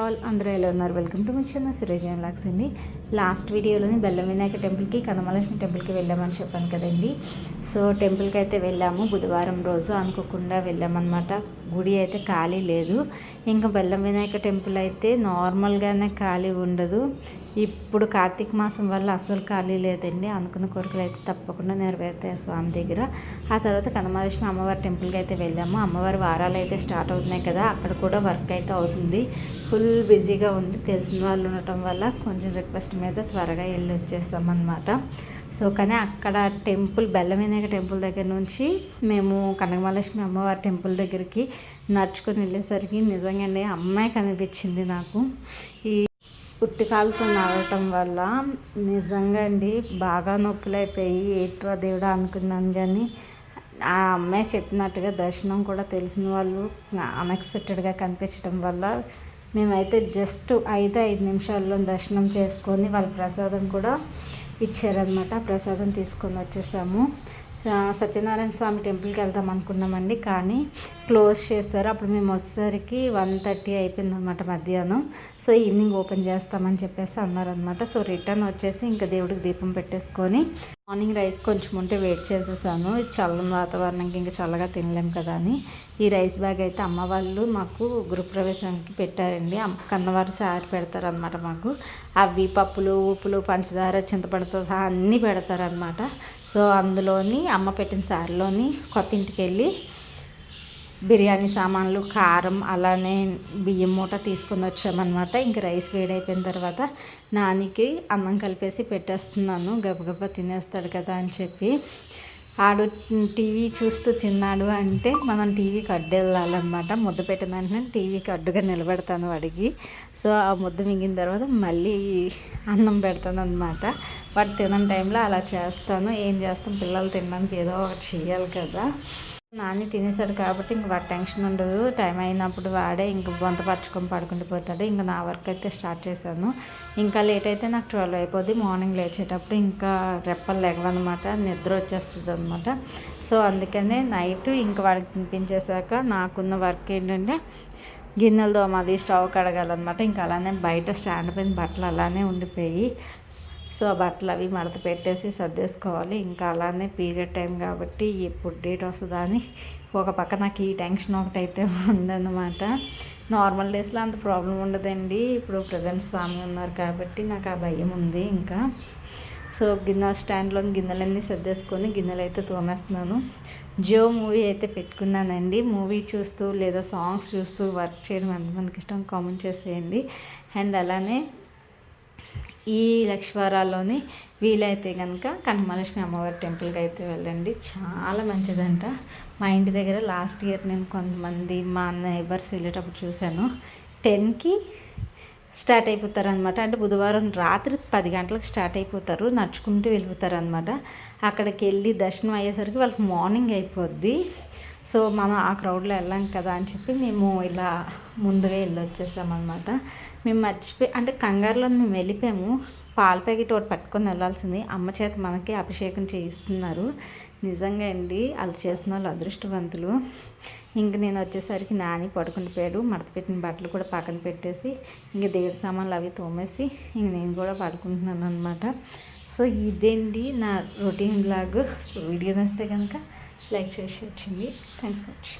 All అందరూ ఎలా ఉన్నారు? వెల్కమ్ టు మై ఛానల్ సిరేజన్ లాక్స్ అండి. లాస్ట్ వీడియోలోని బెల్లం వినాయక టెంపుల్కి కనమలక్ష్మి టెంపుల్కి వెళ్ళామని చెప్పాను కదండి. సో టెంపుల్కి అయితే వెళ్ళాము. బుధవారం రోజు అనుకోకుండా వెళ్ళామన్నమాట. గుడి అయితే ఖాళీ లేదు. ఇంకా బెల్లం వినాయక టెంపుల్ అయితే నార్మల్గానే ఖాళీ ఉండదు. ఇప్పుడు కార్తీక మాసం వల్ల అసలు ఖాళీ లేదండి. అనుకున్న కోరికలు అయితే తప్పకుండా నెరవేరుతాయి స్వామి దగ్గర. ఆ తర్వాత కనమలక్ష్మి అమ్మవారి టెంపుల్కి అయితే వెళ్ళాము. అమ్మవారి వారాలు అయితే స్టార్ట్ అవుతున్నాయి కదా. అక్కడ కూడా వర్క్ అయితే అవుతుంది. ఫుల్ బిజీగా ఉంది తెలిసిన వాళ్ళు ఉండటం వల్ల కొంచెం రిక్వెస్ట్ మీద త్వరగా వెళ్ళి వచ్చేస్తామన్నమాట సో కానీ అక్కడ టెంపుల్ బెల్లవినాయక టెంపుల్ దగ్గర నుంచి మేము కనకమహాలక్ష్మి అమ్మవారి టెంపుల్ దగ్గరికి నడుచుకొని వెళ్ళేసరికి నిజంగానే అమ్మాయి కనిపించింది నాకు. ఈ పుట్టికాలతో నడవటం వల్ల నిజంగా అండి బాగా నొప్పులు అయిపోయి ఏట్రా దేవుడా అనుకున్నాను కానీ ఆ అమ్మాయి చెప్పినట్టుగా దర్శనం కూడా తెలిసిన వాళ్ళు అన్ఎక్స్పెక్టెడ్గా కనిపించడం వల్ల మేమైతే జస్ట్ ఐదు ఐదు నిమిషాల్లో దర్శనం చేసుకొని వాళ్ళ ప్రసాదం కూడా ఇచ్చారనమాట ప్రసాదం తీసుకొని వచ్చేసాము. సత్యనారాయణ స్వామి టెంపుల్కి వెళ్దాం అనుకున్నామండి కానీ క్లోజ్ చేస్తారు అప్పుడు మేము వచ్చేసరికి వన్ థర్టీ అయిపోయింది అనమాట మధ్యాహ్నం. సో ఈవినింగ్ ఓపెన్ చేస్తామని చెప్పేసి అన్నారనమాట సో రిటర్న్ వచ్చేసి ఇంకా దేవుడికి దీపం పెట్టేసుకొని మార్నింగ్ రైస్ కొంచెం ఉంటే వెయిట్ చేసేసాను. చల్లని వాతావరణంకి ఇంకా చల్లగా తినలేం కదా అని. ఈ రైస్ బ్యాగ్ అయితే అమ్మ వాళ్ళు మాకు గృహప్రవేశానికి పెట్టారండి. కన్నవారు సారి పెడతారనమాట మాకు. అవి పప్పులు ఉప్పులు పంచదార చింతపండుతో సహా అన్నీ పెడతారనమాట సో అందులోని అమ్మ పెట్టిన సారిలోని కొత్త ఇంటికి వెళ్ళి బిర్యానీ సామాన్లు కారం అలానే బియ్యం మూట తీసుకుని వచ్చామన్నమాట. ఇంక రైస్ వేడైపోయిన తర్వాత నానికి అన్నం కలిపేసి పెట్టేస్తున్నాను. గబగబా తినేస్తాడు కదా అని చెప్పి. ఆడు టీవీ చూస్తూ తిన్నాడు అంటే మనం టీవీకి అడ్డు వెళ్ళాలన్నమాట. ముద్ద పెట్టిన వెంటనే టీవీకి అడ్డుగా నిలబెడతాను వాడికి. సో ఆ ముద్ద మిగిన తర్వాత మళ్ళీ అన్నం పెడతాను అనమాట వాడు తినని టైంలో అలా చేస్తాను. ఏం చేస్తాం? పిల్లలు తినడానికి ఏదో ఒకటి చేయాలి కదా. నాని తినేశాడు కాబట్టి ఇంక వాడు టెన్షన్ ఉండదు. టైం అయినప్పుడు వాడే ఇంక బొంత పరచుకొని పడుకుంటూ పోతాడు. ఇంకా నా వర్క్ అయితే స్టార్ట్ చేశాను. ఇంకా లేట్ అయితే నాకు ట్వెల్వ్ అయిపోద్ది. మార్నింగ్ లేచేటప్పుడు ఇంకా రెప్పలు లెగవన్నమాట నిద్ర వచ్చేస్తుంది అనమాట సో అందుకనే నైట్ ఇంకా వాడికి తినిపించేశాక నాకున్న వర్క్ ఏంటంటే గిన్నెలు దోమాలి స్టవ్ కడగాలన్నమాట ఇంకా అలానే బయట స్టాండ్ పైన బట్టలు అలానే ఉండిపోయి సో బట్టలు అవి మడత పెట్టేసి సర్దేసుకోవాలి. ఇంకా అలానే పీరియడ్ టైం కాబట్టి ఎప్పుడు డేట్ వస్తుందా అని ఒక పక్క నాకు ఈ టెన్షన్ ఒకటైతే ఉందన్నమాట. నార్మల్ డేస్లో అంత ప్రాబ్లం ఉండదండి. ఇప్పుడు ప్రజెంట్ స్వామి ఉన్నారు కాబట్టి నాకు ఆ భయం ఉంది ఇంకా. సో గిన్నె స్టాండ్లో గిన్నెలన్నీ సర్దేసుకొని గిన్నెలు అయితే తోమేస్తున్నాను. జియో మూవీ అయితే పెట్టుకున్నానండి. మూవీ చూస్తూ లేదా సాంగ్స్ చూస్తూ వర్క్ చేయడం మనకి ఇష్టం కామెంట్ చేసేయండి. అండ్ అలానే ఈ లక్ష్వారాల్లోని వీలైతే కనుక కనకమహాలక్ష్మి అమ్మవారి టెంపుల్కి అయితే వెళ్ళండి. చాలా మంచిదంట. మా ఇంటి దగ్గర లాస్ట్ ఇయర్ నేను కొంతమంది మా నైబర్స్ వెళ్ళేటప్పుడు చూశాను. టెన్కి స్టార్ట్ అయిపోతారు అనమాట అంటే బుధవారం రాత్రి పది గంటలకు స్టార్ట్ అయిపోతారు. నడుచుకుంటూ వెళ్ళిపోతారు అనమాట అక్కడికి వెళ్ళి దర్శనం అయ్యేసరికి వాళ్ళకి మార్నింగ్ అయిపోద్ది. సో మనం ఆ క్రౌడ్లో వెళ్ళాం కదా అని చెప్పి మేము ఇలా ముందుగా వెళ్ళి వచ్చేసామన్నమాట మేము మర్చిపోయి అంటే కంగారులో మేము వెళ్ళిపోయాము. పాల ప్యాకెట్ ఒకటి పట్టుకొని వెళ్ళాల్సింది. అమ్మ చేత మనకి అభిషేకం చేయిస్తున్నారు. నిజంగా అండి వాళ్ళు చేస్తున్న వాళ్ళు అదృష్టవంతులు. ఇంక నేను వచ్చేసరికి నాని పడుకుని పోయాడు మడత పెట్టిన బట్టలు కూడా పక్కన పెట్టేసి ఇంక దేవుడి సామాన్లు అవి తోమేసి ఇంక నేను కూడా పడుకుంటున్నాను అనమాట సో ఇదేంటి నా రొటీన్ బ్లాగ్. సో వీడియో నచ్చితే కనుక like to share to me thanks much.